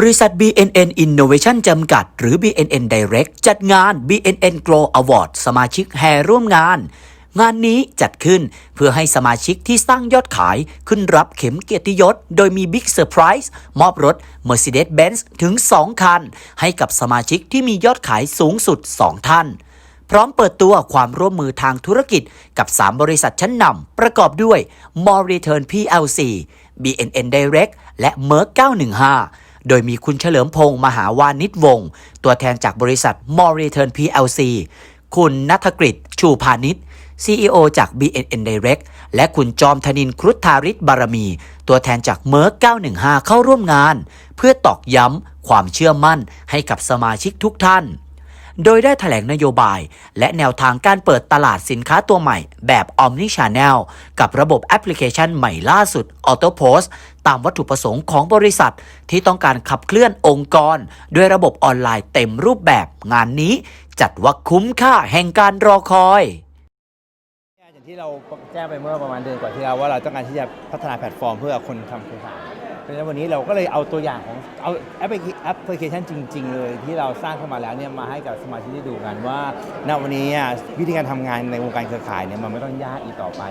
บริษัท BNN Innovation จำกัด หรือ BNN Direct จัดงาน BNN Grow Award สมาชิกแห่ร่วมงาน งานนี้จัดขึ้นเพื่อให้สมาชิกที่สร้างยอดขายขึ้นรับเข็มเกียรติยศ โดยมีบิ๊กเซอร์ไพรส์มอบรถ Mercedes-Benz ถึง 2 คัน ให้กับสมาชิกที่มียอดขายสูงสุด 2 ท่านพร้อมเปิดตัวความร่วมมือทางธุรกิจกับ 3 บริษัทชั้นนำประกอบด้วย More Return PLC BNN Direct และ Merck 915 โดยมีคุณเฉลิมพงศ์มหาวานิชวงศ์ตัวแทนจากบริษัท m o r Return PLC คุณนัทกฤษชูพาณิชย์ CEO จาก BNN Direct และคุณจอมธนินครุฑธาริศบารมี ตัวแทนจากเมอร์915 เข้าร่วมงาน เพื่อตอกย้ำความเชื่อมั่นให้กับสมาชิกทุกท่าน โดยได้แถลงนโยบาย และแนวทางการเปิดตลาดสินค้าตัวใหม่แบบ Omni Channel กับระบบแอปพลิเคชันใหม่ล่าสุด Auto Post ตามวัตถุประสงค์ของบริษัท ที่ต้องการขับเคลื่อนองค์กร ด้วยระบบออนไลน์เต็มรูปแบบงานนี้ จัดว่าคุ้มค่าแห่งการรอคอยอย่างที่เราแจ้งไปเมื่อประมาณเดือนกว่าที่แล้วว่าเราต้องการที่จะพัฒนาแพลตฟอร์มเพื่อคนทำเครือข่ายเพราะฉะนั้นวันนี้เราก็เลยเอาตัวอย่างของเอาแอปพลิแอปพลิเคชันจริง ๆ เลยที่เราสร้างขึ้นมาแล้วเนี่ยมาให้กับสมาชิกได้ดูกันว่าณวันนี้วิธีการทำงานในวงการเครือข่ายเนี่ยมันไม่ต้องยากอีกต่อไป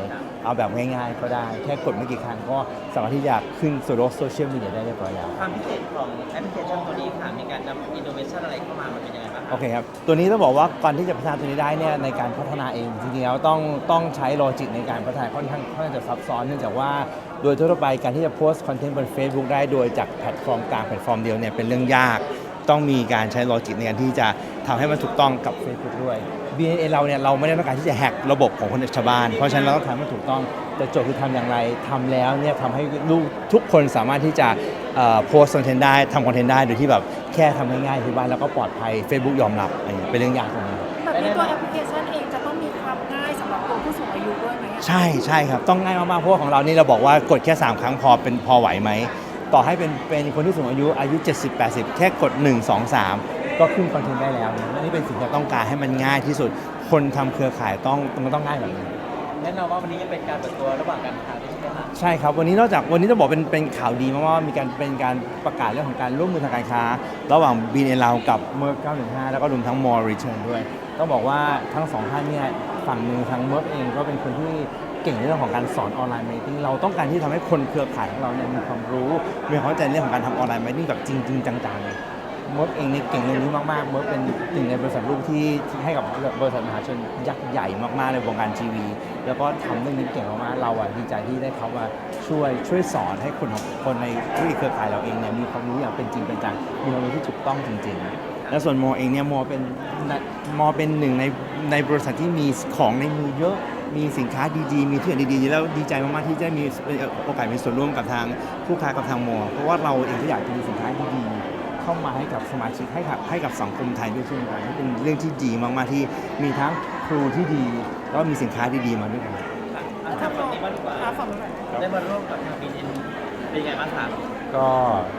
เอาแบบง่ายๆ ก็ได้แค่กดไม่กี่ครั้งก็สามารถที่จะขึ้นสู่โลกโซเชียลมีเดียได้เรียบร้อยแล้วความพิเศษของแอปพลิเคชันตัวนี้ค่ะมีการนำอินโนเวชันอะไรเข้ามามันเป็นยังไงบ้างโอเคครับตัวนี้ต้องบอกว่าก่อนที่จะพัฒนาตัวนี้ได้เนี่ยในการพัฒนาเองจริงๆแล้วต้องต้องใช้โลจิกในการพัฒนาค่อนข้างค่อนข้างจะซับซ้อนเนื่องจากว่าโดยทั่วไปการที่จะโพสต์คอนเทนต์บน Facebook ได้โดยจากแพลตฟอร์มกลางแพลตฟอร์มเดียวเนี่ยเป็นเรื่องยาก ต้องมีการใช้โลจิกในการที่จะทำให้มันถูกต้องกับ Facebook ด้วย BNA เราเนี่ยเราไม่ได้ต้องการที่จะแฮกระบบของคนชาวบ้าน เพราะฉะนั้นเราต้องทำให้มันถูกต้องแต่โจทย์คือทำอย่างไรทำแล้วเนี่ยทำให้ลูกทุกคนสามารถที่จะโพสต์คอนเทนต์ได้ทำคอนเทนต์ได้โดยที่แบบแค่ทำง่ายๆที่บ้านแล้วก็ปลอดภัย Facebook ยอมรับอะไรอย่างเงี้ยเป็นเรื่องยากตรงนี้แบบนี้ตัวแอปพลิเคชันเองจะต้องมีความง่ายสำหรับตัวผู้สูงอายุด้วยไหมอะใช่ใช่ครับต้องง่ายมากๆเพราะว่าของเรานี่เราบอกว่ากดแค่ 3 ครั้งพอเป็นพอไหวไหม ต่อให้เป็นเป็นคนที่สูงอายุอายุ 70 80 แค่กด 1 2 3 ก็ขึ้นคอนเทนต์ได้แล้วนะนี่เป็นสิ่งที่เราต้องการให้มันง่ายที่สุด คนทำเครือข่ายต้องมันต้องง่ายแบบนี้แน่นอนว่าวันนี้ยังเป็นการเปิดตัวระหว่างการค้าด้วยใช่ไหมคะใช่ครับ วันนี้นอกจากวันนี้ต้องบอกเป็นเป็นข่าวดีมากๆว่ามีการเป็นการประกาศเรื่องของการร่วมมือทางการค้า ระหว่าง b n เรากับเมอร์915 แล้วก็รวมทั้ง More Return ด้วย ต้องบอกว่าทั้งสองท่านเนี่ยฝั่งหนึ่งทางเมอร์เองก็เป็นคนที่ เก่งในเรื่องของการสอนออนไลน์มาร์เก็ตติ้งเราต้องการที่ทำให้คนเครือข่ายของเราเนี่ยมีความรู้มีความเข้าใจเรื่องของการทำออนไลน์มาร์เก็ตติ้งแบบจริงๆจังๆเมอร์เองเนี่ยเก่งเรื่องนี้มากๆมอร์เป็นหนึ่งในบริษัทลูกที่ให้กับบริษัทมหาชนยักษ์ใหญ่มากๆในวงการทีวีแล้วก็ทำเรื่องนี้เก่งมากๆเราอะดีใจที่ได้เขามาช่วยช่วยสอนให้คนของคนในธุรกิจเครือข่ายเราเองเนี่ยมีความรู้อย่างเป็นจริงเป็นจังมีความรู้ที่ถูกต้องจริง ๆและส่วนโมเองเนี่ยโมเป็นโมเป็นหนึ่งในในบริษัทที่มีของในมือเยอะ มีสินค้าดีๆ มีทุกอย่างดีๆ แล้วดีใจมากๆที่ได้มีโอกาสมีส่วนร่วมกับทางผู้ค้ากับทางโมเพราะว่าเราเองก็อยากจะมีสินค้าดีๆเข้ามาให้กับสมาชิกให้กับให้กับสังคมไทยด้วยเช่นกันนี่เป็นเรื่องที่ดีมากๆที่มีทั้งครูที่ดี แล้วก็มีสินค้าดีๆมาด้วยกันอะถามฝั่งนี้บ้างดีกว่าอะฝั่งนู้นหน่อยนะได้มาร่วมกับทางบีเอ็นเป็นยังไงบ้างคะก็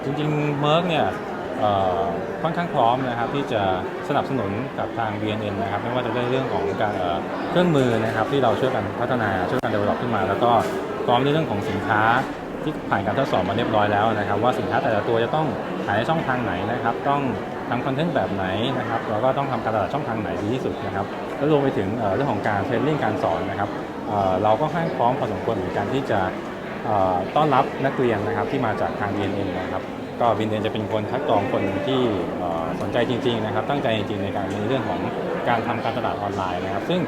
จริงๆเมิร์กเนี่ยเอ่อ ค่อนข้างพร้อมนะครับที่จะสนับสนุนกับทาง BNN นะครับไม่ว่าจะได้เรื่องของการเครื่องมือนะครับที่เราช่วยกันพัฒนาช่วยกัน develop ขึ้นมา แล้วก็พร้อมในเรื่องของสินค้าที่ผ่านการทดสอบมาเรียบร้อยแล้วนะครับ ว่าสินค้าแต่ละตัวจะต้องขายในช่องทางไหนนะครับ ต้องทำคอนเทนต์แบบไหนนะครับแล้วก็ต้องทำการตลาดช่องทางไหนดีที่สุดนะครับแล้วรวมไปถึงเรื่องของการเทรนนิ่งการสอนนะครับเราก็ค่อนข้างพร้อมพอสมควรเหมือนกันที่จะต้อนรับนักเรียนนะครับที่มาจากทาง BNN นะครับ ก็ BNN จะเป็นคนคัดกรองคนที่เอ่สนใจจริงๆนะครับตั้งใจจริงๆในการในเรื่องของการทำการตลาดออนไลน์นะครับ ซึ่ง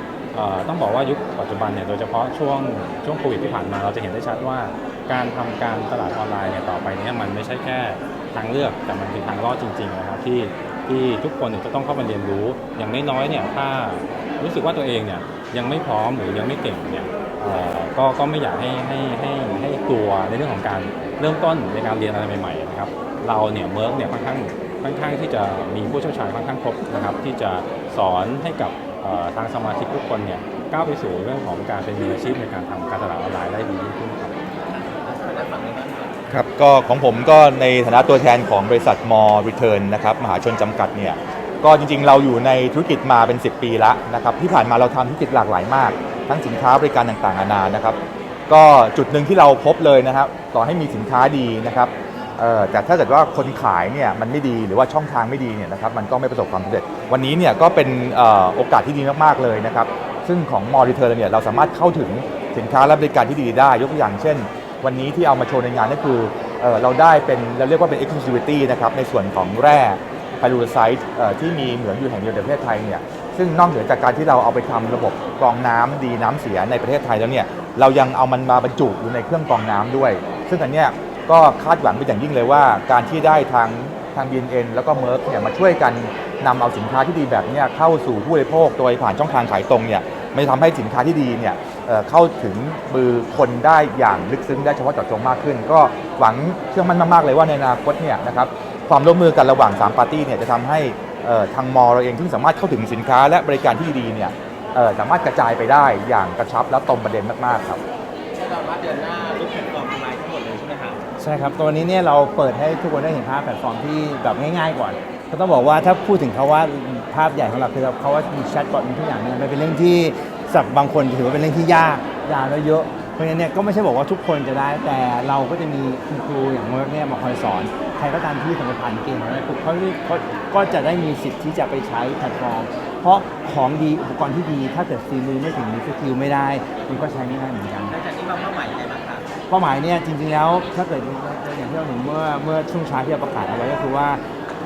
ต้องบอกว่ายุคปัจจุบันเนี่ยโดยเฉพาะช่วงช่วงโควิดที่ผ่านมาเราจะเห็นได้ชัดว่าการทำการตลาดออนไลน์เนี่ยต่อไปเนี่ยมันไม่ใช่แค่ทางเลือกแต่มันเป็นทางรอดจริงๆนะครับที่ที่ทุกคนจะต้องเข้ามาเรียนรู้อย่างน้อยๆเนี่ยถ้ารู้สึกว่าตัวเองเนี่ยยังไม่พร้อมหรือยังไม่เก่งเนี่ย ก็ก็ไม่อยากให้ให้ให้ให้กลัวในเรื่องของการเริ่มต้นในการเรียนอะไรใหม่ๆนะครับ เราเนี่ยเมิร์กเนี่ยค่อนข้างค่อนข้างที่จะมีผู้เชี่ยวชาญค่อนข้างครบนะครับ ที่จะสอนให้กับทางสมาชิกทุกคนเนี่ยก้าวไปสู่เรื่องของการเป็นมืออาชีพในการทำการตลาดออนไลน์ได้ดียิ่งขึ้นครับได้ฝั่งนี้บ้างค่ะครับก็ของผมก็ในฐานะตัวแทนของบริษัทมอรีเทิร์นนะครับมหาชนจำกัดเนี่ยก็จริงๆ เราอยู่ในธุรกิจมาเป็น 10 ปีแล้วนะครับที่ผ่านมาเราทำธุรกิจหลากหลายมาก ทั้งสินค้าบริการต่างๆนานานะครับ ก็จุดหนึ่งที่เราพบเลยนะครับ ต่อให้มีสินค้าดีนะครับแต่ถ้าเกิดว่าคนขายเนี่ยมันไม่ดีหรือว่าช่องทางไม่ดีเนี่ยนะครับมันก็ไม่ประสบความสำเร็จ วันนี้เนี่ยก็เป็นโอกาสที่ดีมากๆเลยนะครับ ซึ่งของมอริเทอร์เนี่ยเราสามารถเข้าถึงสินค้าและบริการที่ดีได้ ยกตัวอย่างเช่น วันนี้ที่เอามาโชว์ในงานก็คือเอเราได้เป็นเราเรียกว่าเป็น exclusivity นะครับในส่วนของแร่ไฮดูรไซต์ที่มีเหมืองอยู่แห่งเดียวในประเทศไทยเนี่ย ซึ่งนอกเหนือจากการที่เราเอาไปทำระบบกรองน้ำดีน้ำเสียในประเทศไทยแล้วเนี่ยเรายังเอามันมาบรรจุอยู่ในเครื่องกรองน้ำด้วย ซึ่งอันเนี้ยก็คาดหวังเป็นอย่างยิ่งเลยว่า การที่ได้ทางทาง BNN แล้วก็เม r ร์เนี่ยมาช่วยกันนำเอาสินค้าที่ดีแบบเนี้ยเข้าสู่ผู้บริโภคโดยผ่านช่องทางขายตรงเนี่ยมันจะทำให้สินค้าที่ดีเนี่ยเเข้าถึงมือคนได้อย่างลึกซึ้งได้เฉพาะเจาะจงมากขึ้น ก็หวังเชื่อมั่นมากๆเลยว่าในอนาคตเนี่ยนะครับความร่วมมือกันระหว่าง3ปาร์ตี้เนี่ยจะทำให้ ทางมอเราเองที่สามารถเข้าถึงสินค้าและบริการที่ดีเนี่ยเอ่อสามารถกระจายไปได้อย่างกระชับและตรงประเด็นมาก ๆ ครับแน่นอนว่าเดือนหน้าทุกแพลตฟอร์มออนไลน์ทั้งหมดเลยใช่ไหมครับใช่ครับตัวนี้เนี่ยเราเปิดให้ทุกคนได้เห็นภาพแพลตฟอร์มที่แบบง่าย ๆ ก่อนก็ต้องบอกว่าถ้าพูดถึงเขาว่าภาพใหญ่ของเราคือเขาว่ามีแชทบอทมีทุกอย่างเนี่ยมันเป็นเรื่องที่สำหรับบางคนถือว่าเป็นเรื่องที่ยากยากและเยอะเพ ราะฉะนั้นเนี่ยก็ไม่ใช่บอกว่าทุกคนจะได้แต่เราก็จะมีคุณครูอย่างเมิร์กเนี่ยมาคอยสอนใครก็ตามที่สมัครผ่านเกณฑ์ของเราปุ๊บเขาเขาก็จะได้มีสิทธิ์ที่จะไปใช้แพลตฟอร์ม เพราะของดีอุปกรณ์ที่ดี ถ้าเกิดซีมือไม่ถึงมีสกิลไม่ได้มันก็ใช้ไม่ได้เหมือนกัน หลังจากนี้วางเป้าหมายยังไงบ้างครับเป้าหมายเนี่ยจริงๆแล้วถ้าเกิดอย่างที่เราเห็นเมื่อเมื่อช่วงเช้าที่เราประกาศเอาไว้ก็คือว่า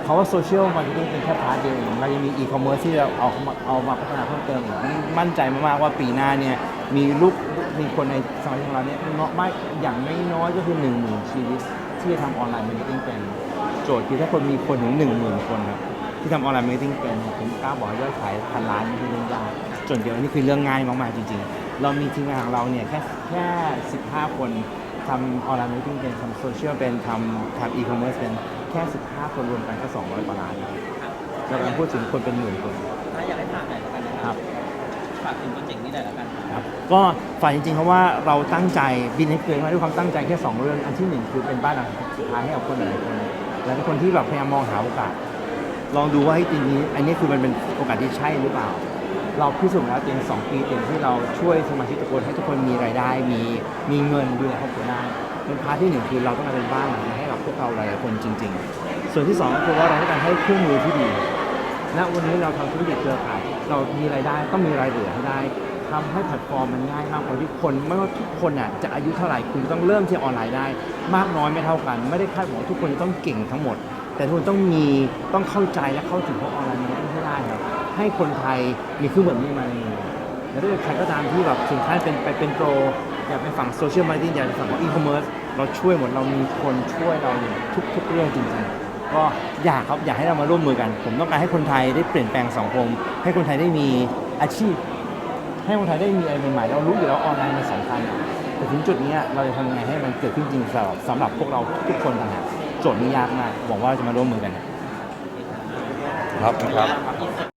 เขาว่าโซเชียลมาร์เก็ตติ้งเป็นแค่พาร์ทเดียวเองเรายังมีอีคอมเมิร์ซที่เราเอามาเอามาพัฒนาเพิ่มเติมอีกมั่นใจมากๆว่าปีหน้าเนี่ยมีลูก มีคนในสมาชิกของเราเนี่ยเนาะไม่อย่างไม่น้อยก็คือหนึ่งหมื่นชีวิตที่จะทำออนไลน์มาร์เก็ตติ้งเป็นโจทย์คือถ้าคนมีคนถึงหนึ่งหมื่นคนครับที่ทำออนไลน์มาร์เก็ตติ้งเป็นผมกล้าบอกยอดขายพันล้านไม่ใช่เรื่องยากส่วนเดียวอันนี้คือเรื่องง่ายมากๆจริง ๆ เรามีทีมงานของเราเนี่ยแค่แค่ 15 คนทำออนไลน์มาร์เก็ตติ้งเป็นทำโซเชียลเป็นทำทำอีคอมเมิร์ซเป็นแค่ 15 คนรวมกันก็200กว่าล้านเรากำลังพูดถึงคนเป็นหมื่นคนถ้าอยากให้ฝากหน่อยกันนะครับ ฝากถึงโปรเจกต์นี้หน่อยแล้วกันครับก็ฝ่ายจริงๆเพราะว่าเราตั้งใจบินให้เกินมาด้วยความตั้งใจแค่2เรื่องอันที่หนึ่งคือเป็นบ้านหลังสุดท้ายให้กับคนหลายคนและเป็นคนที่แบบพยายามมองหาโอกาส ลองดูว่าเฮ้จริงๆอันนี้คือมันเป็นโอกาสที่ใช่หรือเปล่า เราพิสูจน์แล้วเต็มสองปีเต็มที่เราช่วยสมาชิกทุกคนให้ทุกคนมีรายได้มีมีเงินดูแลครอบครัวได้เป็นพาร์ทที่หนึ่งคือเราต้องการเป็นบ้านหลังให้กับพวกเราหลายๆคนจริง ๆ ส่วนที่สองก็คือว่าเราต้องการให้เครื่องมือที่ดี ณวันนี้เราทำธุรกิจเครือข่ายเรามีรายได้ต้องมีรายเหลือให้ได้ทำให้แพลตฟอร์มมันง่ายมากพอที่คน ไม่ว่าทุกคนอะจะอายุเท่าไหร่คุณต้องเริ่มที่ออนไลน์ได้ มากน้อยไม่เท่ากัน ไม่ได้คาดหวังว่าทุกคนจะต้องเก่งทั้งหมด แต่ทุกคนต้องมีต้องเข้าใจและเข้าถึงพวกออนไลน์มันให้ได้ครับให้คนไทยมีเครื่องแบบนี้มาในแล้วถ้าเกิดใครก็ตามที่แบบถึงขั้นเป็นไปเป็นโปรอยากไปฝั่งโซเชียลมาร์เก็ตติ้งอยากไปฝั่งของอีคอมเมิร์ซเราช่วยหมดเรามีคนช่วยเราอยู่ทุกๆเรื่องจริงๆ ก็อยากครับอยากให้เรามาร่วมมือกัน ผมต้องการให้คนไทยได้เปลี่ยนแปลงสังคม ให้คนไทยได้มีอาชีพ ให้คนไทยได้มีอะไรใหม่ๆเรารู้อยู่แล้วออนไลน์มันสำคัญแต่ถึงจุดนี้เราจะทำยังไงให้มันเกิดขึ้นจริงสำหรับสำหรับพวกเราทุกคนต่างหากโจทย์นี้ยากมากหวังว่าจะมาร่วมมือกัน ครับครับ